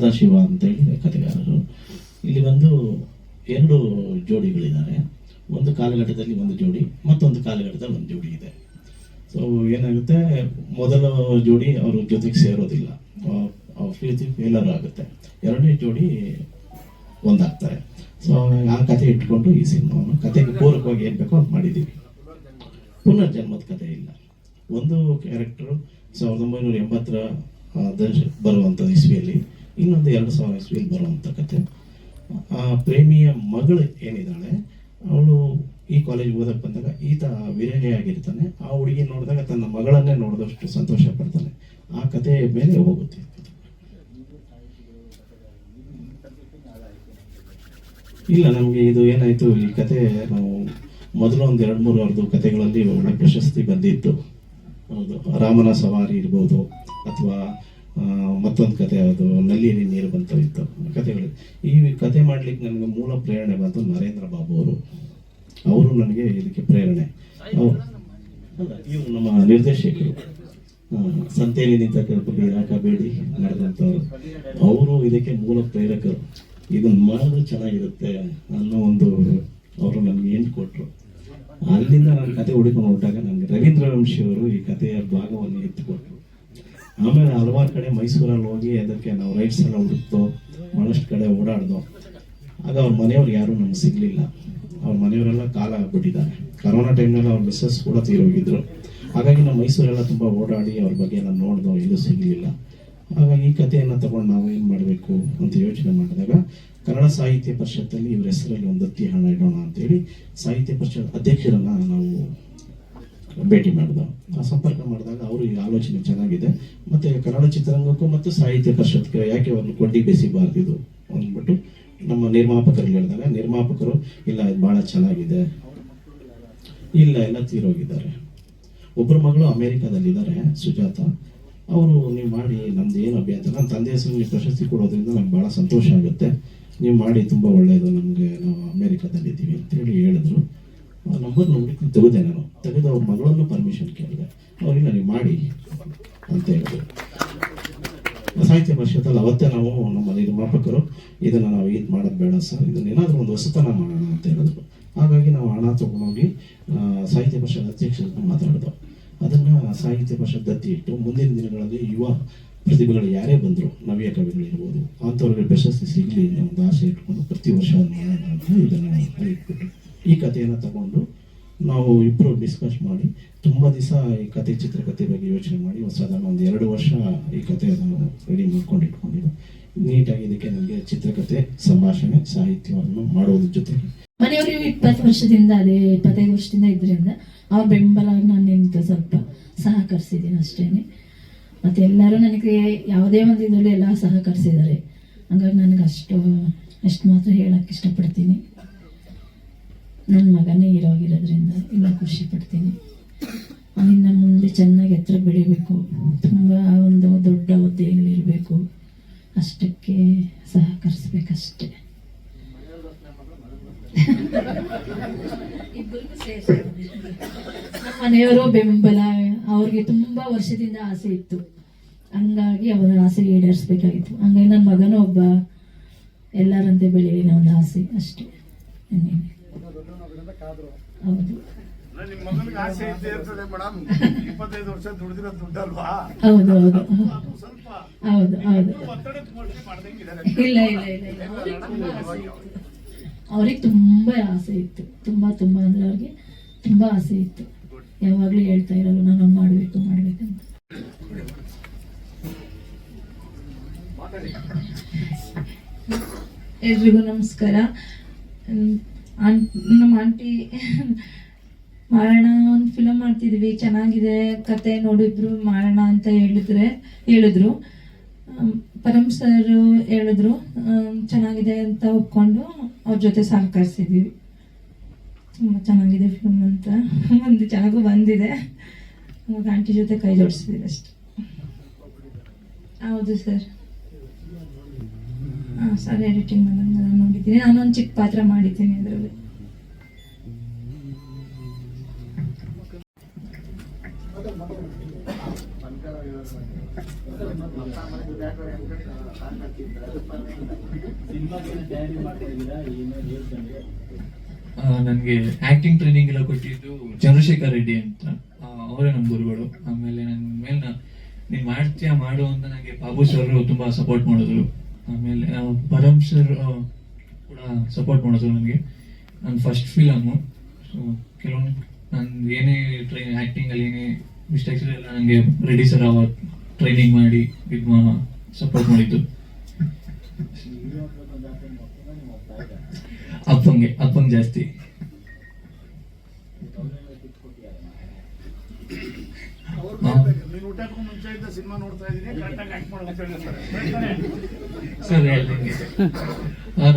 ಸದಾಶಿವ ಅಂತ ಹೇಳಿ ಕಥೆಗಾರರು. ಇಲ್ಲಿ ಬಂದು ಎರಡು ಜೋಡಿಗಳಿದ್ದಾರೆ. ಒಂದು ಕಾಲಘಟ್ಟದಲ್ಲಿ ಒಂದು ಜೋಡಿ, ಮತ್ತೊಂದು ಕಾಲಘಟ್ಟದಲ್ಲಿ ಒಂದು ಜೋಡಿ ಇದೆ. ಸೊ ಏನಾಗುತ್ತೆ? ಮೊದಲ ಜೋಡಿ ಅವ್ರ ಜೊತೆಗೆ ಸೇರೋದಿಲ್ಲ. ಪ್ರೀತಿ ಫೇಲರ್ ಆಗುತ್ತೆ. ಎರಡನೇ ಜೋಡಿ ಒಂದಾಗ್ತಾರೆ. ಸೊ ಆ ಕತೆ ಇಟ್ಕೊಂಡು ಈ ಸಿನಿಮಾವನ್ನು ಕತೆಗೆ ಪೂರಕವಾಗಿ ಏನು ಬೇಕೋ ಅದು ಮಾಡಿದ್ದೀವಿ. ಪುನರ್ಜನ್ಮದ ಕಥೆ ಇಲ್ಲ. ಒಂದು ಕ್ಯಾರೆಕ್ಟರ್ ಸಾವಿರದ ಒಂಬೈನೂರ ಎಂಬತ್ತರ ದಶ ಬರುವಂಥ ಇಸ್ವಿಯಲ್ಲಿ ಇನ್ನೊಂದು ಎರಡು ಸಾವಿರ ಇಸ್ವಿಯಲ್ಲಿ ಬರುವಂಥ ಕತೆ. ಆ ಪ್ರೇಮಿಯ ಮಗಳು ಏನಿದ್ದಾಳೆ, ಅವಳು ಈ ಕಾಲೇಜ್ ಓದಕ್ಕೆ ಬಂದಾಗ ಈತ ವಿರಹಿಯಾಗಿರ್ತಾನೆ ಆ ಹುಡುಗಿ ನೋಡಿದಾಗ ತನ್ನ ಮಗಳನ್ನೇ ನೋಡಿದಷ್ಟು ಸಂತೋಷ ಪಡ್ತಾನೆ. ಆ ಕತೆ ಮೇಲೆ ಹೋಗುತ್ತೆ. ಇಲ್ಲ, ನಮಗೆ ಇದು ಏನಾಯಿತು, ಈ ಕತೆ ನಾವು ಮೊದಲು ಒಂದು ಎರಡು ಮೂರು ಅವ್ರದ್ದು ಕತೆಗಳಲ್ಲಿ ಒಳ್ಳೆ ಪ್ರಶಸ್ತಿ ಬಂದಿತ್ತು. ಹೌದು, ರಾಮನ ಸವಾರಿ ಇರ್ಬೋದು, ಅಥವಾ ಮತ್ತೊಂದು ಕತೆ ಅದು ನಲ್ಲಿಯಲ್ಲಿ ನೀರು ಬಂತು ಇತ್ತು. ಕತೆಗಳು ಈ ಕತೆ ಮಾಡ್ಲಿಕ್ಕೆ ನನಗೆ ಮೂಲ ಪ್ರೇರಣೆ ಬಂತು ನರೇಂದ್ರ ಬಾಬು ಅವರು. ಅವರು ನನಗೆ ಇದಕ್ಕೆ ಪ್ರೇರಣೆ. ಇವರು ನಮ್ಮ ನಿರ್ದೇಶಕರು. ಸಂತೆಯಲ್ಲಿ ನಿಂತ ಕರ್ಕೊಂಡು ಇರಾಕಬೇಡಿ ನಡೆದಂಥವ್ರು. ಅವರು ಇದಕ್ಕೆ ಮೂಲ ಪ್ರೇರಕರು. ಇದನ್ನ ಮಾಡಿದ್ರೆ ಚೆನ್ನಾಗಿರುತ್ತೆ ಅನ್ನೋ ಒಂದು ಅವರು ನನಗೆ ಏನು ಕೊಟ್ಟರು ಅಲ್ಲಿಂದ ನಾನು ಕತೆ ಹುಡುಕೊಂಡು ಹೊರಟಾಗ ನನಗೆ ರವೀಂದ್ರ ವಂಶಿಯವರು ಈ ಕಥೆಯ ಭಾಗವನ್ನು ಎತ್ತಿಕೊಟ್ರು. ಆಮೇಲೆ ಹಲವಾರು ಕಡೆ ಮೈಸೂರಲ್ಲಿ ಹೋಗಿ ಅದಕ್ಕೆ ನಾವು ರೈಟ್ಸ್ ಎಲ್ಲ ಹುಡುಕ್ತು ಬಹಳಷ್ಟು ಕಡೆ ಓಡಾಡ್ದು. ಆಗ ಅವ್ರ ಮನೆಯವ್ರು ಯಾರು ನಮ್ಗೆ ಸಿಗ್ಲಿಲ್ಲ. ಅವ್ರ ಮನೆಯವರೆಲ್ಲ ಕಾಲ ಆಗ್ಬಿಟ್ಟಿದ್ದಾರೆ. ಕರೋನಾ ಟೈಮ್ನಲ್ಲಿ ಅವ್ರ ಮಿಸ್ಸಸ್ ಕೂಡ ತೀರೋಗಿದ್ರು. ಹಾಗಾಗಿ ನಾವು ಮೈಸೂರೆಲ್ಲ ತುಂಬ ಓಡಾಡಿ ಅವ್ರ ಬಗ್ಗೆ ಎಲ್ಲ ನೋಡ್ದೋ, ಇದು ಸಿಗಲಿಲ್ಲ. ಹಾಗಾಗಿ ಈ ಕಥೆಯನ್ನು ತಗೊಂಡು ನಾವು ಏನು ಮಾಡಬೇಕು ಅಂತ ಯೋಚನೆ ಮಾಡಿದಾಗ, ಕನ್ನಡ ಸಾಹಿತ್ಯ ಪರಿಷತ್ತಲ್ಲಿ ಇವ್ರ ಹೆಸರಲ್ಲಿ ಒಂದು ಹತ್ತಿ ಹಣ ಇಡೋಣ ಅಂತೇಳಿ ಸಾಹಿತ್ಯ ಪರಿಷತ್ ಅಧ್ಯಕ್ಷರನ್ನ ನಾವು ಭೇಟಿ ಮಾಡಿದ, ಆ ಸಂಪರ್ಕ ಮಾಡಿದಾಗ ಅವರು ಈ ಆಲೋಚನೆ ಚೆನ್ನಾಗಿದೆ. ಮತ್ತೆ ಕನ್ನಡ ಚಿತ್ರರಂಗಕ್ಕೂ ಮತ್ತು ಸಾಹಿತ್ಯ ಪರಿಷತ್ಗೆ ಯಾಕೆ ಅವ್ರನ್ನ ಕೊಂಡಿ ಬೇಸಿಬಾರ್ದಿದು ಅಂದ್ಬಿಟ್ಟು ನಮ್ಮ ನಿರ್ಮಾಪಕರು ಹೇಳಿದಾಗ ನಿರ್ಮಾಪಕರು, ಇಲ್ಲ, ಇದು ಬಹಳ ಚೆನ್ನಾಗಿದೆ. ಇಲ್ಲ, ಎಲ್ಲ ತೀರೋಗಿದ್ದಾರೆ. ಒಬ್ಬರ ಮಗಳು ಅಮೇರಿಕಾದಲ್ಲಿದ್ದಾರೆ, ಸುಜಾತ. ಅವರು ನೀವು ಮಾಡಿ, ನಮ್ದು ಏನು ಅಭ್ಯಂತ ನನ್ನ ತಂದೆ ಹೆಸರು ನೀವು ಪ್ರಶಸ್ತಿ ಕೊಡೋದ್ರಿಂದ ನಮ್ಗೆ ಭಾಳ ಸಂತೋಷ ಆಗುತ್ತೆ. ನೀವು ಮಾಡಿ, ತುಂಬ ಒಳ್ಳೆಯದು ನಮಗೆ, ನಾವು ಅಮೇರಿಕಾದಲ್ಲಿದ್ದೀವಿ ಅಂತೇಳಿ ಹೇಳಿದ್ರು. ನಂಬರ್ ನೋಡಿ ತೆಗೆದೆ ನಾನು. ತೆಗೆದು ಅವ್ರ ಮಗಳನ್ನು ಪರ್ಮಿಷನ್ ಕೇಳಿದೆ. ಅವ್ರಿಗೆ ನನಗೆ ಮಾಡಿ ಅಂತ ಹೇಳಿದ್ರು. ಸಾಹಿತ್ಯ ಪರಿಷತ್ತಲ್ಲಿ ಅವತ್ತೇ ನಾವು ನಮ್ಮ ನಿರ್ಮಾಪಕರು ಇದನ್ನು ನಾವು ಇದು ಮಾಡೋದು ಬೇಡ ಸರ್, ಇದನ್ನ ಏನಾದರೂ ಒಂದು ಹೊಸತನ ಮಾಡೋಣ ಅಂತ ಹೇಳಿದ್ರು. ಹಾಗಾಗಿ ನಾವು ಹಣ ತೊಗೊಂಡೋಗಿ ಸಾಹಿತ್ಯ ಪರಿಷತ್ ಅಧ್ಯಕ್ಷರನ್ನ ಮಾತಾಡಿದ್ವು. ಅದನ್ನು ಸಾಹಿತ್ಯ ಪರಿಷತ್ ದತ್ತಿ ಇಟ್ಟು ಮುಂದಿನ ದಿನಗಳಲ್ಲಿ ಯುವ ಪ್ರತಿಭೆಗಳು ಯಾರೇ ಬಂದರು, ನವ್ಯ ಕವಿಗಳಿರ್ಬೋದು ಅಂಥವ್ರಿಗೆ ಪ್ರಶಸ್ತಿ ಸಿಗಲಿ ಅನ್ನೋ ಒಂದು ಆಸೆ ಇಟ್ಕೊಂಡು ಪ್ರತಿ ವರ್ಷ ಇದನ್ನ ಇದನ್ನು ಇಟ್ಬಿಟ್ಟು ಈ ಕಥೆಯನ್ನು ತಗೊಂಡು ನಾವು ಇಬ್ಬರು ಡಿಸ್ಕಸ್ ಮಾಡಿ, ತುಂಬ ದಿವಸ ಈ ಕತೆ ಚಿತ್ರಕಥೆ ಬಗ್ಗೆ ಯೋಚನೆ ಮಾಡಿ ಸಾಧಾರಣ ಒಂದು ಎರಡು ವರ್ಷ ಈ ಕಥೆಯನ್ನು ರೆಡಿ ಮಾಡ್ಕೊಂಡು ಇಟ್ಕೊಂಡಿದ್ದು. ನೀಟಾಗಿ ಇದಕ್ಕೆ ನನಗೆ ಚಿತ್ರಕಥೆ, ಸಂಭಾಷಣೆ, ಸಾಹಿತ್ಯವನ್ನು ಮಾಡೋದ್ರ ಜೊತೆಗೆ. ಮನೆಯವರು ಇಪ್ಪತ್ತು ವರ್ಷದಿಂದ ಅದೇ ಇಪ್ಪತ್ತೈದು ವರ್ಷದಿಂದ ಇದ್ರಿಂದ ಅವ್ರ ಬೆಂಬಲ ನಾನು ನಿಂತು ಸ್ವಲ್ಪ ಸಹಕರಿಸಿದ್ದೀನಿ ಅಷ್ಟೇನೆ. ಮತ್ತೆ ಎಲ್ಲರೂ ನನಗೆ ಯಾವುದೇ ಒಂದು ಇದರಲ್ಲಿ ಎಲ್ಲ ಸಹಕರಿಸಿದ್ದಾರೆ. ಹಂಗಾಗಿ ನನಗೆ ಅಷ್ಟು ಅಷ್ಟು ಮಾತ್ರ ಹೇಳಕ್ಕೆ ಇಷ್ಟಪಡ್ತೀನಿ. ನನ್ನ ಮಗನೇ ಇರೋಗಿರೋದ್ರಿಂದ ಎಲ್ಲ ಖುಷಿ ಪಡ್ತೀನಿ. ಅವನಿಂದ ಮುಂದೆ ಚೆನ್ನಾಗಿ ಎತ್ತರ ಬೆಳಿಬೇಕು. ತುಂಬ ಒಂದು ದೊಡ್ಡ ಹುದ್ದೆಗಳಿರಬೇಕು. ಅಷ್ಟಕ್ಕೆ ಸಹಕರಿಸ್ಬೇಕಷ್ಟೆ. ನಮ್ಮ ಮನೆಯವರು ಬೆಂಬಲ ಅವ್ರಿಗೆ ತುಂಬಾ ವರ್ಷದಿಂದ ಆಸೆ ಇತ್ತು. ಹಂಗಾಗಿ ಅವರ ಆಸೆ ಈಡೇರಿಸ್ಬೇಕಾಗಿತ್ತು. ಹಂಗಾಗಿ ನನ್ನ ಮಗನೂ ಒಬ್ಬ ಎಲ್ಲರಂತೆ ಬೆಳೆಯಲಿ ಒಂದು ಆಸೆ ಅಷ್ಟೇ. ನಿಮ್ಮ ಮಗನಿಗೆ ಆಸೆ ಇದ್ದೇ ಇರ್ತದೆ ಮೇಡಮ್. ಇಪ್ಪತ್ತೈದು ವರ್ಷ ದುಡಿದಿರೋ ದುಡ್ಡಲ್ವಾ ಹೌದು ಹೌದು. ಅದು ಸ್ವಲ್ಪ ಹೌದು ಹೌದು. ಮಾಡ್ದಂಗಿದ್ದಾರೆ ಇಲ್ಲ ಇಲ್ಲ ಇಲ್ಲ ಅವ್ರಿಗೆ ತುಂಬಾ ಆಸೆ ಇತ್ತು. ತುಂಬಾ ತುಂಬಾ ಅಂದ್ರೆ ಅವ್ರಿಗೆ ತುಂಬಾ ಆಸೆ ಇತ್ತು. ಯಾವಾಗ್ಲೂ ಹೇಳ್ತಾ ಇರೋರು ನಾನು ಮಾಡ್ಬೇಕು ಮಾಡ್ಬೇಕಂತ ಎಲ್ರಿಗೂ ನಮಸ್ಕಾರ. ಆನ್- ನಮ್ಮ ಆಂಟಿ ಮಾಡೋಣ ಒಂದು ಫಿಲಮ್ ಮಾಡ್ತಿದ್ವಿ, ಚೆನ್ನಾಗಿದೆ ಕತೆ ನೋಡಿದ್ರು ಮಾಡೋಣ ಅಂತ ಹೇಳಿದ್ರೆ, ಹೇಳಿದ್ರು. ಪರಮ್ ಸರ್ ಹೇಳಿದ್ರು ಚೆನ್ನಾಗಿದೆ ಅಂತ ಒಪ್ಕೊಂಡು ಅವ್ರ ಜೊತೆ ಸಹಕರಿಸಿದ್ವಿ. ತುಂಬ ಚೆನ್ನಾಗಿದೆ ಫಿಲಮ್ ಅಂತ. ಒಂದು ಚೆನ್ನಾಗೂ ಬಂದಿದೆ. ಆಂಟಿ ಜೊತೆ ಕೈ ಜೋಡಿಸಿದ್ದೀವಿ ಅಷ್ಟೆ. ಹೌದು ಸರ್ ಹಾಂ ಸರ್ ಎಡಿಟಿಂಗ್ ನಾನು ನೋಡಿದ್ದೀನಿ. ನಾನೊಂದು ಚಿಕ್ಕ ಪಾತ್ರ ಮಾಡಿದ್ದೀನಿ ಅದರಲ್ಲಿ. ನನಗೆ ಆಕ್ಟಿಂಗ್ ಟ್ರೈನಿಂಗ್ ಎಲ್ಲ ಕೊಟ್ಟಿದ್ದು ಚಂದ್ರಶೇಖರ್ ರೆಡ್ಡಿ ಅಂತ. ಅವರೇ ನಮ್ಮ ಗುರುಗಳು. ಆಮೇಲೆ ನನ್ನ ಮೇಲೆ ನೀನ್ ಮಾಡ್ತೀಯಾ, ಮಾಡು ಅಂತ ನನಗೆ ಬಾಬು ಸರ್ ತುಂಬಾ ಸಪೋರ್ಟ್ ಮಾಡಿದ್ರು. ಆಮೇಲೆ ಪರಮ್ ಸರ್ ಕೂಡ ಸಪೋರ್ಟ್ ಮಾಡಿದ್ರು ನನಗೆ. ನನ್ನ ಫಸ್ಟ್ ಫಿಲಮು ಸೊ ಕೆಲವೊಂದು ನಾನು ಏನೇ ಟ್ರೈ ಆ್ಯಕ್ಟಿಂಗಲ್ಲಿ ಏನೇ ಮಿಸ್ಟೇಕ್ಸ್ ಎಲ್ಲ ನನಗೆ ರೆಡಿ ಸರ್ ಅವ ಟ್ರೈನಿಂಗ್ ಮಾಡಿ ಇದು ಸಪೋರ್ಟ್ ಮಾಡಿದ್ದು. ಅಪ್ಪಂಗೆ ಅಪ್ಪಂಗೆ ಜಾಸ್ತಿ. ಅವ್ರು ಹಾ. ನೀನು ಊಟಕ್ಕೂ ಮುಂಚೆ ಇದ್ದ ಸಿನಿಮಾ ನೋಡ್ತಾ ಇದ್ದೀನಿ ಕರೆಕ್ಟಾಗಿ ಆಕ್ಟ್ ಮಾಡೋ ಅಂತ ಹೇಳ್ತಾರೆ. ಸರ್ ಹೇಳ್ದಂಗೆ. ಅವ್ರ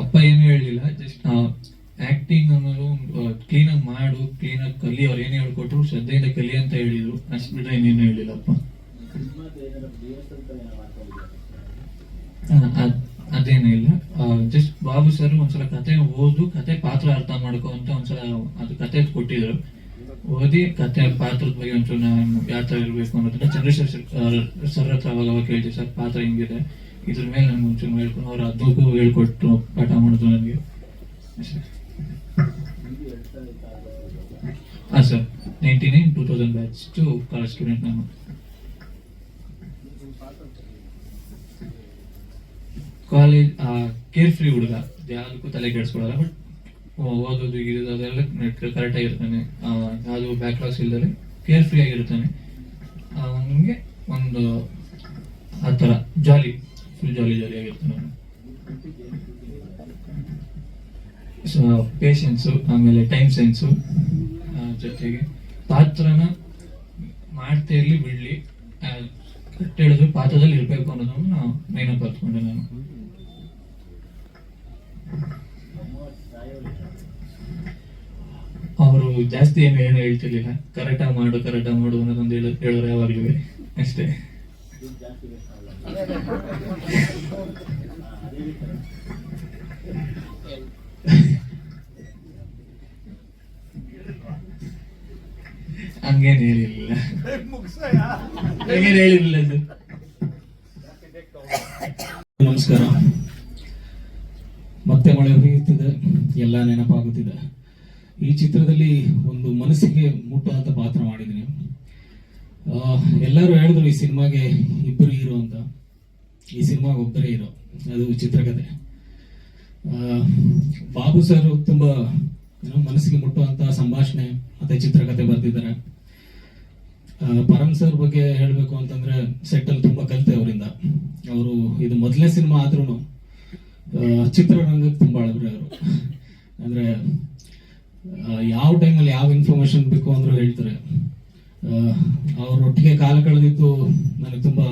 ಅಪ್ಪ ಏನು ಹೇಳಿಲ್ಲ ಜಸ್ಟ್ ಆಕ್ಟಿಂಗ್ ಅನ್ನೋದು ಕ್ಲೀನಾಗಿ ಮಾಡು ಕ್ಲೀನಾಗಿ ಕಲಿ. ಅವ್ರು ಏನೇ ಹೇಳ್ಕೊಟ್ರು? ಶ್ರದ್ಧೆಯಿಂದ ಕಲಿ ಅಂತ ಹೇಳಿದ್ರು. ಅಷ್ಟು ಬಿಟ್ರೆ ಇನ್ನೇನು ಹೇಳಿಲ್ಲ ಅಪ್ಪ. ಆ, ಅದ್- ಅದೇನೂ ಇಲ್ಲ. ಜಸ್ಟ್ ಬಾಬು ಸರ್ ಒಂದ್ಸಲ ಕತೆ ಓದು ಕತೆ ಪಾತ್ರ ಅರ್ಥ ಮಾಡ್ಕೋ ಅಂತ ಒಂದ್ಸಲ ಅದು ಕತೆ ಓದಿ ಕತೆ ಪಾತ್ರದ ಬಗ್ಗೆ ಒಂಚೂರು ಯಾವ ಇರಬೇಕು ಅನ್ನೋದನ್ನ ಚಂದ್ರಶೇಖರ್ ಸರ್ ಹತ್ರ ಅವಾಗ ಅವಾಗ ಕೇಳ್ತೀವಿ ಸರ್, ಪಾತ್ರ ಹಿಂಗಿದೆ? ಇದ್ರ ಮೇಲೆ ನಾನು ಒಂಚೂರು ಹೇಳ್ಕೊಂಡು ಅವ್ರು ಅದಕ್ಕೂ ಹೇಳ್ಕೊಟ್ಟು ಪಾಠ ಮಾಡಿದ್ರು ನನಗೆ. ಹಾಂ, sir. Ninety nine, two thousand batch to college student ನಾನು. ಕಾಲೇಜ್ ಕೇರ್ ಫ್ರೀ ಹುಡುಗ. ಯಾರಿಗೂ ತಲೆ ಕೆಡಿಸ್ಕೊಳಲ್ಲ ಬಟ್ ಓದೋದು ಇದು ಅದೆಲ್ಲ ಕರೆಕ್ಟ್ ಆಗಿರ್ತಾನೆ ಯಾವುದು ಬ್ಯಾಕ್ ಲಾಸ್ ಇಲ್ದಲೆ ಕೇರ್ ಫ್ರೀ ಆಗಿರ್ತಾನೆ ಅವನಿಗೆ ಒಂದು ಆ ಥರ ಜಾಲಿ ಫುಲ್ ಜಾಲಿ ಜಾಲಿ ಆಗಿರ್ತಾನೆ ಅವನು. ಸೊ ಪೇಷನ್ಸು ಆಮೇಲೆ ಟೈಮ್ ಸೆನ್ಸು ಜೊತೆಗೆ ಪಾತ್ರನ ಮಾಡ್ತೇ ಇರಲಿ, ಬಿಡಲಿ ಕಟ್ಟಿಡಿದ್ರು ಪಾತ್ರದಲ್ಲಿ ಇರಬೇಕು ಅನ್ನೋದನ್ನು ನಾವು ಮೈನ ಹತ್ಕೊಂಡೆ ನಾನು ಅವರು ಜಾಸ್ತಿ ಏನು ಏನು ಹೇಳ್ತಿರ್ಲಿಲ್ಲ. ಕರೆಕ್ಟಾಗಿ ಮಾಡು ಕರೆಕ್ಟಾಗಿ ಮಾಡು ಅನ್ನೋದೊಂದು ಹೇಳ, ಹೇಳೋರು ಯಾವಾಗಲೂ ಅಷ್ಟೇ. ಹಂಗೇನು ಹೇಳಿರ್ಲಿಲ್ಲ. ಹಂಗೇನು ಹೇಳಿರ್ಲಿಲ್ಲ ನಮಸ್ಕಾರ. ಮತ್ತೆ ಮಳೆ ಹುರಿಯುತ್ತಿದೆ ಎಲ್ಲ ನೆನಪಾಗುತ್ತಿದೆ. ಈ ಚಿತ್ರದಲ್ಲಿ ಒಂದು ಮನಸ್ಸಿಗೆ ಮುಟ್ಟುವಂತ ಪಾತ್ರ ಮಾಡಿದ್ದೀನಿ. ಎಲ್ಲರೂ ಹೇಳಿದ್ರು ಈ ಸಿನಿಮಾಗೆ ಇಬ್ಬರು ಹೀರೋ ಅಂತ. ಈ ಸಿನಿಮಾಗೆ ಒಬ್ಬರೇ ಹೀರೋ. ಅದು ಚಿತ್ರಕಥೆ ಬಾಬು ಸರ್ ತುಂಬಾ ಮನಸ್ಸಿಗೆ ಮುಟ್ಟುವಂತ ಸಂಭಾಷಣೆ ಮತ್ತೆ ಚಿತ್ರಕಥೆ ಬರೆದಿದ್ದಾರೆ. ಪರಮ್ ಸರ್ ಬಗ್ಗೆ ಹೇಳಬೇಕು ಅಂತಂದ್ರೆ ಸೆಟ್ ಅಲ್ಲಿ ತುಂಬಾ ಕಲಿತೆ ಅವರಿಂದ. ಅವರು ಇದು ಮೊದಲನೇ ಸಿನಿಮಾ ಆದ್ರೂ ಚಿತ್ರರಂಗಕ್ಕೆ ತುಂಬಾ ಅಳಬ್ರೆ ಅವರು ಅಂದ್ರೆ ಯಾವ ಟೈಮಲ್ಲಿ ಯಾವ ಇನ್ಫಾರ್ಮೇಶನ್ ಬೇಕು ಅಂದ್ರೂ ಹೇಳ್ತಾರೆ. ಅವರೊಟ್ಟಿಗೆ ಕಾಲ ಕಳೆದಿದ್ದು ನನಗೆ ತುಂಬಾ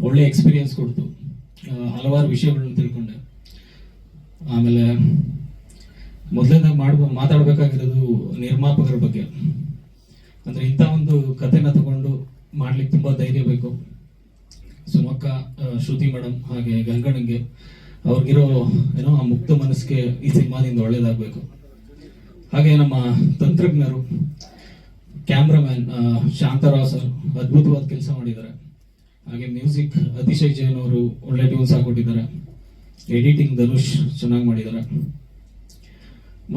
ಒಳ್ಳೆ ಎಕ್ಸ್ಪೀರಿಯನ್ಸ್ ಕೊಡ್ತು. ಹಲವಾರು ವಿಷಯಗಳನ್ನ ತಿಳ್ಕೊಂಡೆ. ಆಮೇಲೆ ಮೊದಲನೇದಾಗಿ ಮಾಡ್ಬೋ ಮಾತಾಡಬೇಕಾಗಿರೋದು ನಿರ್ಮಾಪಕರ ಬಗ್ಗೆ. ಅಂದ್ರೆ ಇಂಥ ಒಂದು ಕಥೆನ ತಗೊಂಡು ಮಾಡ್ಲಿಕ್ಕೆ ತುಂಬಾ ಧೈರ್ಯ ಬೇಕು. ಸುಮಕ್ಕ ಶ್ರುತಿ ಮೇಡಮ್ ಹಾಗೆ ಗಂಗಣ್ಣಂಗೆ ಅವ್ರಿಗಿರೋ, ಏನೋ ಆ ಮುಕ್ತ ಮನಸ್ಸಿಗೆ ಈ ಸಿನಿಮಾದಿಂದ ಒಳ್ಳೇದಾಗಬೇಕು. ಹಾಗೆ ನಮ್ಮ ತಂತ್ರಜ್ಞರು ಕ್ಯಾಮ್ರಾಮ್ಯಾನ್ ಶಾಂತರಾವ್ ಸರ್ ಅದ್ಭುತವಾದ ಕೆಲಸ ಮಾಡಿದ್ದಾರೆ. ಹಾಗೆ ಮ್ಯೂಸಿಕ್ ಅತಿಶಯ್ ಜೈನ್ ಅವರು ಒಳ್ಳೆ ಟ್ಯೂನ್ಸ್ ಹಾಕೊಟ್ಟಿದ್ದಾರೆ ಎಡಿಟಿಂಗ್ ಧನುಷ್ ಚೆನ್ನಾಗಿ ಮಾಡಿದ್ದಾರೆ.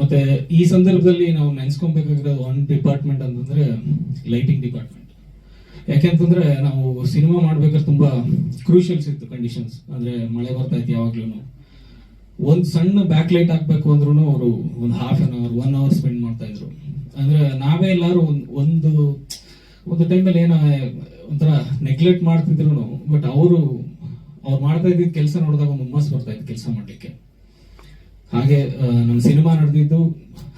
ಮತ್ತೆ ಈ ಸಂದರ್ಭದಲ್ಲಿ ನಾವು ನೆನ್ಸ್ಕೊಬೇಕಾಗಿರೋ ಒಂದು ಡಿಪಾರ್ಟ್ಮೆಂಟ್ ಅಂತಂದ್ರೆ ಲೈಟಿಂಗ್ ಡಿಪಾರ್ಟ್ಮೆಂಟ್ ಯಾಕೆಂತಂದ್ರೆ ನಾವು ಸಿನಿಮಾ ಮಾಡ್ಬೇಕಾದ್ರೆ ತುಂಬಾ ಕ್ರೂಷಿಯಲ್ಸ್ ಇತ್ತು ಕಂಡೀಷನ್ಸ್ ಅಂದ್ರೆ ಮಳೆ ಬರ್ತಾ ಇತ್ತು ಯಾವಾಗ್ಲೂ ಒಂದ್ ಸಣ್ಣ ಬ್ಯಾಕ್ ಲೈಟ್ ಹಾಕ್ಬೇಕು ಅಂದ್ರೂ ಅವರು ಒಂದು half an hour one hour spend ಮಾಡ್ತಾ ಇದ್ರು. ಅಂದ್ರೆ ನಾವೇ ಎಲ್ಲಾರು ಒಂದ್- ಒಂದು ಟೈಮಲ್ಲಿ ಏನೋ ಒಂಥರ ನೆಗ್ಲೆಕ್ಟ್ ಮಾಡ್ತಿದ್ರು ಬಟ್ ಅವರು, ಅವ್ರು ಮಾಡ್ತಾ ಇದ್ದಿದ್ದ ಕೆಲಸ ನೋಡಿದಾಗ ಒಂದು ಹುಮ್ಮಸ್ ಬರ್ತಾ ಇತ್ತು ಕೆಲಸ ಮಾಡ್ಲಿಕ್ಕೆ. ಹಾಗೆ ನಮ್ಮ ಸಿನಿಮಾ ನಡೆದಿದ್ದು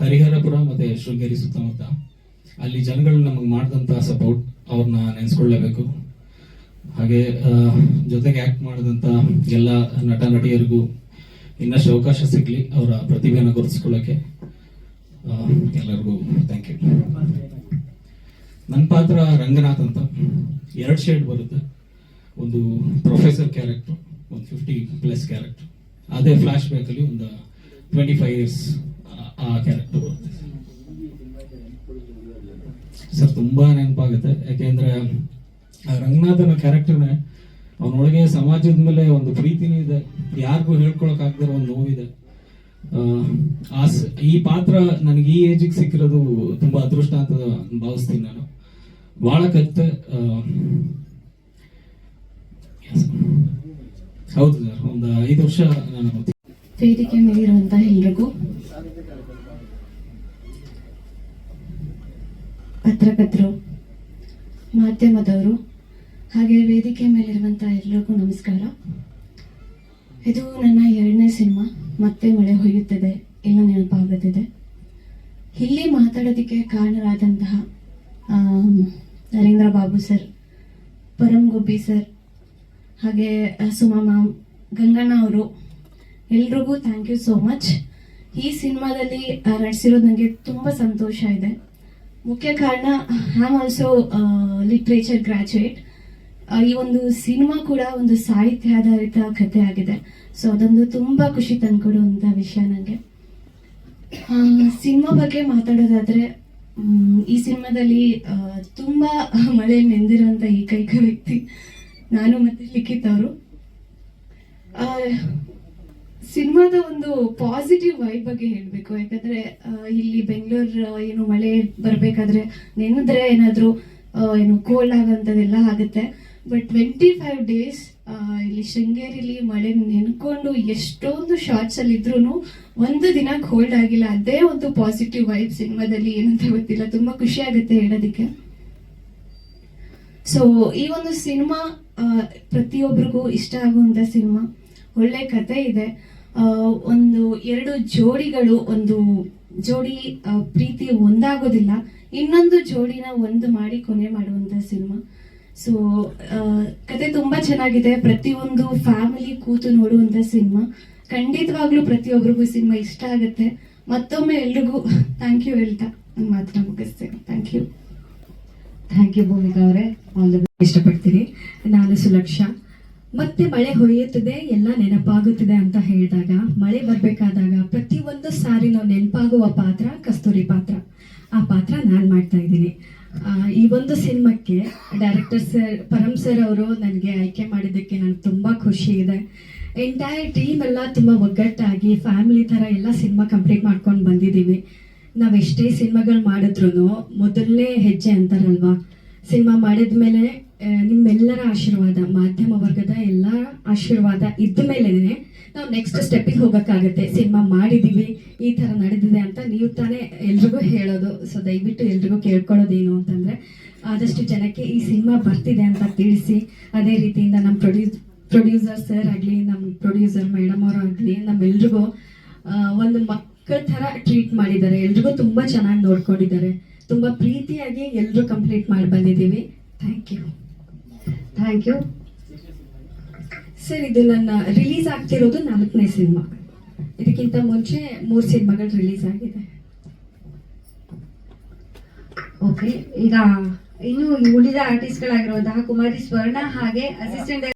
ಹರಿಹರಪುರ ಮತ್ತೆ ಶೃಂಗೇರಿ ಸುತ್ತಮುತ್ತ. ಅಲ್ಲಿ ಜನಗಳು ನಮಗೆ ಮಾಡಿದಂತ ಸಪೋರ್ಟ್ ಅವ್ರನ್ನ ನೆನೆಸ್ಕೊಳ್ಳೇಬೇಕು ಹಾಗೆ ಜೊತೆಗೆ ಆಕ್ಟ್ ಮಾಡಿದಂತ ಎಲ್ಲ ನಟ ನಟಿಯರಿಗೂ ಇನ್ನಷ್ಟು ಅವಕಾಶ ಸಿಗ್ಲಿ ಅವರ ಪ್ರತಿಭೆಯನ್ನು ಗುರುತಿಸ್ಕೊಳ್ಳೋಕ್ಕೆ. ಎಲ್ಲರಿಗೂ ಥ್ಯಾಂಕ್ ಯು ನನ್ನ ಪಾತ್ರ ರಂಗನಾಥ್ ಅಂತ. ಎರಡು ಶೇಡ್ ಬರುತ್ತೆ. ಒಂದು ಪ್ರೊಫೆಸರ್ ಕ್ಯಾರೆಕ್ಟ್ರು ಒಂದು ಫಿಫ್ಟಿ ಪ್ಲಸ್ ಕ್ಯಾರೆಕ್ಟರ್ ಅದೇ ಫ್ಲಾಶ್ ಬ್ಯಾಕಲ್ಲಿ ಒಂದು ಟ್ವೆಂಟಿ ಫೈವ್ ಇಯರ್ಸ್ ಆ ಕ್ಯಾರೆಕ್ಟರ್ ಬರುತ್ತೆ. ಸರ್, ತುಂಬಾ ನೆನಪಾಗುತ್ತೆ. ಯಾಕೆಂದ್ರೆ ರಂಗನಾಥನ ಕ್ಯಾರೆಕ್ಟರ್ನ ಅವನೊಳಗೆ ಸಮಾಜದ ಮೇಲೆ ಒಂದು ಪ್ರೀತಿನೂ ಇದೆ. ಯಾರಿಗೂ ಹೇಳ್ಕೊಳಕ್ ಆಗದೆ ಒಂದು ನೋವಿದೆ. ಆ, ಈ ಪಾತ್ರ ನನಗೆ ಈ ಏಜಿಗೆ ಸಿಕ್ಕಿರೋದು ತುಂಬಾ ಅದೃಷ್ಟ ಅಂತ ಭಾವಿಸ್ತೀನಿ ನಾನು. ಬಹಳ ಕತ್ತೆ. ಹೌದು ಸರ್ ಒಂದು ಐದು ವರ್ಷ ನಾನು ವೇದಿಕೆ ಮೇಲಿರುವಂತಹ ಎಲ್ರಿಗೂ. ಪತ್ರಕರ್ತರು ಮಾಧ್ಯಮದವರು ಹಾಗೆ ವೇದಿಕೆ ಮೇಲಿರುವಂತಹ ಎಲ್ಲರಿಗೂ ನಮಸ್ಕಾರ. ಇದು ನನ್ನ ಎರಡನೇ ಸಿನಿಮಾ, ಮತ್ತೆ ಮಳೆ ಹೊಯ್ಯುತ್ತದೆ ಎಲ್ಲ ನೆನಪಾಗುತ್ತಿದೆ ಇಲ್ಲಿ ಮಾತಾಡೋದಕ್ಕೆ ಕಾರಣರಾದಂತಹ ನರೇಂದ್ರ ಬಾಬು ಸರ್, ಪರಂ ಗುಬ್ಬಿ ಸರ್, ಹಾಗೆ ಸುಮಾ ಮ್ಯಾಮ್ ಗಂಗಣ್ಣ ಅವರು, ಎಲ್ರಿಗೂ ಥ್ಯಾಂಕ್ ಯು ಸೋ ಮಚ್ ಈ ಸಿನಿಮಾದಲ್ಲಿ ನಡೆಸಿರೋದು ನನಗೆ ತುಂಬ ಸಂತೋಷ ಇದೆ. ಮುಖ್ಯ ಕಾರಣ ಐ ಆಲ್ಸೋ ಲಿಟ್ರೇಚರ್ ಗ್ರಾಜುಯೇಟ್ ಈ ಒಂದು ಸಿನಿಮಾ ಕೂಡ ಒಂದು ಸಾಹಿತ್ಯ ಆಧಾರಿತ ಕಥೆ ಆಗಿದೆ. ಸೊ ಅದೊಂದು ತುಂಬಾ ಖುಷಿ ತಂದ್ಕೊಡುವಂತ ವಿಷಯ ನನಗೆ ಸಿನಿಮಾ ಬಗ್ಗೆ ಮಾತಾಡೋದಾದ್ರೆ ಈ ಸಿನಿಮಾದಲ್ಲಿ ತುಂಬಾ ಮಳೆ ನೆಂದಿರುವಂತ ಏಕೈಕ ವ್ಯಕ್ತಿ ನಾನು ಮತ್ತೆ ಲಿಖಿತ್ ಅವರು ಸಿನಿಮಾದ ಒಂದು ಪಾಸಿಟಿವ್ ವೈಬ್ ಬಗ್ಗೆ ಹೇಳಬೇಕು. ಯಾಕಂದ್ರೆ ಇಲ್ಲಿ ಬೆಂಗಳೂರು ಏನು ಮಳೆ ಬರಬೇಕಾದ್ರೆ ನೆನೆದ್ರೆ ಏನಾದರೂ ಏನು ಕೋಲ್ಡ್ ಆಗೋಂಥದ್ದೆಲ್ಲ ಆಗುತ್ತೆ. ಬಟ್ ಟ್ವೆಂಟಿ ಫೈವ್ ಡೇಸ್ ಇಲ್ಲಿ ಶೃಂಗೇರಿಲಿ ಮಳೆ ನೆನ್ಕೊಂಡು ಎಷ್ಟೊಂದು ಶಾರ್ಟ್ಸ್ ಅಲ್ಲಿ ಇದ್ರೂ ಒಂದು ದಿನ ಹೋಲ್ಡ್ ಆಗಿಲ್ಲ. ಅದೇ ಒಂದು ಪಾಸಿಟಿವ್ ವೈಬ್ ಸಿನಿಮಾದಲ್ಲಿ ಏನಂತ ಗೊತ್ತಿಲ್ಲ. ತುಂಬಾ ಖುಷಿ ಆಗುತ್ತೆ ಹೇಳೋದಕ್ಕೆ. ಸೊ ಈ ಒಂದು ಸಿನಿಮಾ ಪ್ರತಿಯೊಬ್ಬರಿಗೂ ಇಷ್ಟ ಆಗುವಂತ ಸಿನಿಮಾ. ಒಳ್ಳೆ ಕತೆ ಇದೆ. ಒಂದು ಎರಡು ಜೋಡಿಗಳು, ಒಂದು ಜೋಡಿ ಪ್ರೀತಿ ಒಂದಾಗೋದಿಲ್ಲ. ಇನ್ನೊಂದು ಜೋಡಿನ ಒಂದು ಮಾಡಿ ಕೊನೆ ಮಾಡುವಂತ ಸಿನಿಮಾ. ಸೊ ಕತೆ ತುಂಬಾ ಚೆನ್ನಾಗಿದೆ. ಪ್ರತಿಯೊಂದು ಫ್ಯಾಮಿಲಿ ಕೂತು ನೋಡುವಂತ ಸಿನಿಮಾ ಖಂಡಿತವಾಗ್ಲೂ ಪ್ರತಿಯೊಬ್ಬರಿಗೂ ಸಿನಿಮಾ ಇಷ್ಟ ಆಗುತ್ತೆ. ಮತ್ತೊಮ್ಮೆ ಎಲ್ರಿಗೂ ಥ್ಯಾಂಕ್ ಯು ಹೇಳ್ತಾ ನನ್ನ ಮಾತ್ರ ಮುಗಿಸ್ತೇನೆ. Thank you thank you Bhoomika ಅವರೇ. ಆಲ್ ದ ಇಷ್ಟಪಡ್ತೀನಿ. ನಾನು ಸುಲಕ್ಷ. ಮತ್ತೆ ಮಳೆ ಹೊಯ್ಯುತ್ತದೆ, ಎಲ್ಲ ನೆನಪಾಗುತ್ತಿದೆ ಅಂತ ಹೇಳಿದಾಗ, ಮಳೆ ಬರ್ಬೇಕಾದಾಗ ಪ್ರತಿಯೊಂದು ಸಾರಿ ನಾವು ನೆನಪಾಗುವ ಪಾತ್ರ ಕಸ್ತೂರಿ ಪಾತ್ರ. ಆ ಪಾತ್ರ ನಾನು ಮಾಡ್ತಾ ಇದ್ದೀನಿ. ಈ ಒಂದು ಸಿನಿಮಾಕ್ಕೆ ಡೈರೆಕ್ಟರ್ ಸರ್ ಪರಮ್ ಸರ್ ಅವರು ನನಗೆ ಆಯ್ಕೆ ಮಾಡಿದ್ದಕ್ಕೆ ನನಗೆ ತುಂಬ ಖುಷಿ ಇದೆ ಎಂಟೈರ್ ಟೀಮ್ ಎಲ್ಲ ತುಂಬ ಒಗ್ಗಟ್ಟಾಗಿ ಫ್ಯಾಮಿಲಿ ಥರ ಎಲ್ಲ ಸಿನಿಮಾ ಕಂಪ್ಲೀಟ್ ಮಾಡ್ಕೊಂಡು ಬಂದಿದ್ದೀವಿ. ನಾವು ಎಷ್ಟೇ ಸಿನಿಮಾಗಳು ಮಾಡಿದ್ರು ಮೊದಲನೇ ಹೆಜ್ಜೆ ಅಂತಾರಲ್ವಾ? ಸಿನಿಮಾ ಮಾಡಿದ ಮೇಲೆ ನಿಮ್ಮೆಲ್ಲರ ಆಶೀರ್ವಾದ, ಮಾಧ್ಯಮ ವರ್ಗದ ಎಲ್ಲ ಆಶೀರ್ವಾದ ಇದ್ದ ಮೇಲೆನೆ ನಾವು ನೆಕ್ಸ್ಟ್ ಸ್ಟೆಪ್ಪಿಗೆ ಹೋಗೋಕ್ಕಾಗುತ್ತೆ. ಸಿನಿಮಾ ಮಾಡಿದೀವಿ, ಈ ಥರ ನಡೆದಿದೆ ಅಂತ ನೀವು ತಾನೇ ಎಲ್ರಿಗೂ ಹೇಳೋದು. ಸೊ ದಯವಿಟ್ಟು ಎಲ್ರಿಗೂ ಕೇಳ್ಕೊಳ್ಳೋದೇನು ಅಂತಂದ್ರೆ, ಆದಷ್ಟು ಜನಕ್ಕೆ ಈ ಸಿನಿಮಾ ಬರ್ತಿದೆ ಅಂತ ತಿಳಿಸಿ. ಅದೇ ರೀತಿಯಿಂದ ನಮ್ಮ ಪ್ರೊಡ್ಯೂಸ್ ಪ್ರೊಡ್ಯೂಸರ್ ಸರ್ ಆಗಲಿ, ನಮ್ಮ ಪ್ರೊಡ್ಯೂಸರ್ ಮೇಡಮ್ ಅವರು ಆಗಲಿ, ನಮ್ಮೆಲ್ರಿಗೂ ಒಂದು ಮಕ್ಕಳ ಥರ ಟ್ರೀಟ್ ಮಾಡಿದ್ದಾರೆ. ಎಲ್ರಿಗೂ ತುಂಬ ಚೆನ್ನಾಗಿ ನೋಡ್ಕೊಂಡಿದ್ದಾರೆ. ತುಂಬ ಪ್ರೀತಿಯಾಗಿ ಎಲ್ಲರೂ ಕಂಪ್ಲೀಟ್ ಮಾಡಿ ಬಂದಿದ್ದೀವಿ. Thank you thank you sir ಇದು ನನ್ನ ರಿಲೀಸ್ ಆಗ್ತಿರೋದು ನಾಲ್ಕನೇ ಸಿನಿಮಾ ಇದಕ್ಕಿಂತ ಮುಂಚೆ ಮೂರು ಸಿನಿಮಾಗಳು ರಿಲೀಸ್ ಆಗಿದೆ. ಓಕೆ ಈಗ ಇನ್ನು ಉಳಿದ ಆರ್ಟಿಸ್ಟ್ಗಳಾಗಿರುವಂತಹ ಕುಮಾರಿ ಸ್ವರ್ಣ ಹಾಗೆ ಅಸಿಸ್ಟೆಂಟ್